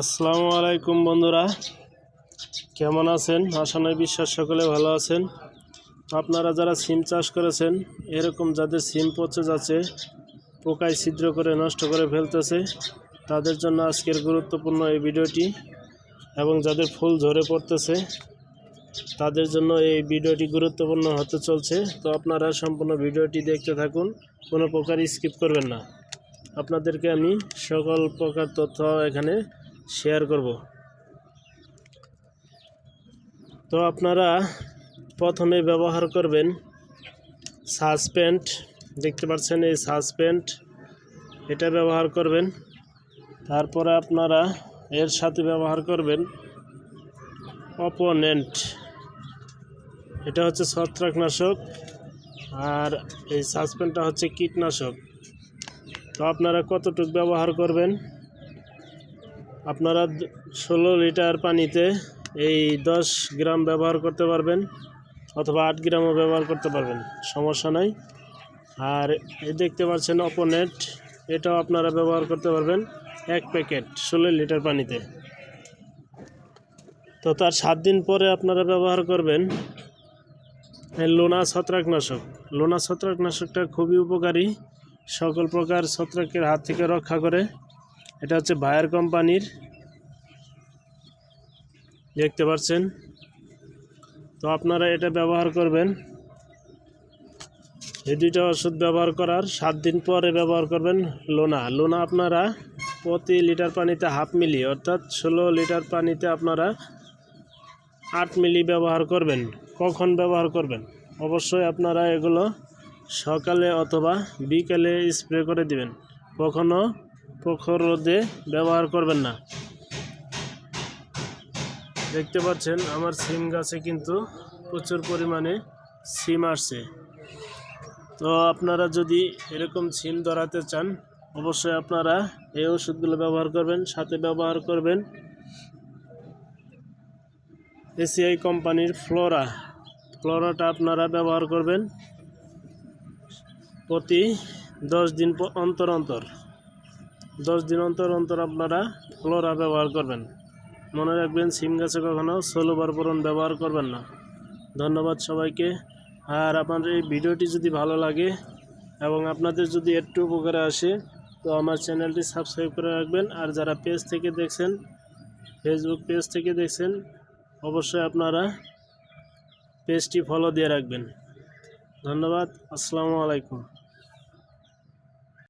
আসসালামু আলাইকুম বন্ধুরা। কেমন আছেন? আশা নয়, বিশ্বাস সকলে ভালো আছেন। আপনারা যারা সিম চাষ করেছেন, এরকম যাদের সিম পচে যাচ্ছে, পোকায় ছিদ্র করে নষ্ট করে ফেলতেছে, তাদের জন্য আজকের গুরুত্বপূর্ণ এই ভিডিওটি এবং যাদের ফুল ঝরে পড়তেছে, তাদের জন্য এই ভিডিওটি গুরুত্বপূর্ণ হতে চলছে। তো আপনারা সম্পূর্ণ ভিডিওটি দেখতে থাকুন, কোনো প্রকার স্কিপ করবেন না। আপনাদেরকে আমি সকল প্রকার তথ্য এখানে শেয়ার করব। তো আপনারা প্রথমে ব্যবহার করবেন সাসপেন্ট দেখতে পাচ্ছেন এই সাসপেন্ট এটা ব্যবহার করবেন। তারপরে আপনারা এর সাথে ব্যবহার করবেন অপোনেন্ট এটা হচ্ছে ছত্রাকনাশক আর এই সাসপেন্টটা হচ্ছে কীটনাশক। তো আপনারা কতটুক ব্যবহার করবেন? আপনারা ষোলো লিটার পানিতে এই দশ গ্রাম ব্যবহার করতে পারবেন অথবা আট গ্রামও ব্যবহার করতে পারবেন, সমস্যা নাই। আর এই দেখতে পাচ্ছেন অপোনেট এটাও আপনারা ব্যবহার করতে পারবেন এক প্যাকেট ষোলো লিটার পানিতে। তো তার সাত দিন পরে আপনারা ব্যবহার করবেন লোনা ছত্রাকনাশক লোনা ছত্রাকনাশকটা খুবই উপকারী, সকল প্রকার ছত্রাকের হাত থেকে রক্ষা করে। এটা হচ্ছে বায়ার কোম্পানির, দেখতে পাচ্ছেন। তো আপনারা এটা ব্যবহার করবেন। এই দুইটা ওষুধ ব্যবহার করার সাত দিন পরে ব্যবহার করবেন লোনা। লোনা আপনারা প্রতি লিটার পানিতে হাফ মিলি, অর্থাৎ ষোলো লিটার পানিতে আপনারা আট মিলি ব্যবহার করবেন। কখন ব্যবহার করবেন? অবশ্যই আপনারা এগুলো সকালে অথবা বিকালে স্প্রে করে দিবেন। কখনো প্রখর রোদে ব্যবহার করবেন না। দেখতে পাচ্ছেন, আমার সিম গাছে কিন্তু প্রচুর পরিমাণে সিম আসছে। তো আপনারা যদি এরকম সিম ধরাতে চান, অবশ্যই আপনারা এই ওষুধগুলো ব্যবহার করবেন, সাথে ব্যবহার করবেন। এসিআই কোম্পানির ফ্লোরা। ফ্লোরাটা আপনারা ব্যবহার করবেন প্রতি দশ দিন অন্তর অন্তর। দশ দিন অন্তর অন্তর আপনারা ফ্লোরা ব্যবহার করবেন। মনে রাখবেন, সিম গাছে কখনও ষোলো বার পূরণ ব্যবহার করবেন না। ধন্যবাদ সবাইকে। আর আপনার এই ভিডিওটি যদি ভালো লাগে এবং আপনাদের যদি একটু উপকারে আসে, তো আমার চ্যানেলটি সাবস্ক্রাইব করে রাখবেন। আর যারা পেজ থেকে দেখছেন, ফেসবুক পেজ থেকে দেখছেন, অবশ্যই আপনারা পেজটি ফলো দিয়ে রাখবেন। ধন্যবাদ। আসসালামু আলাইকুম।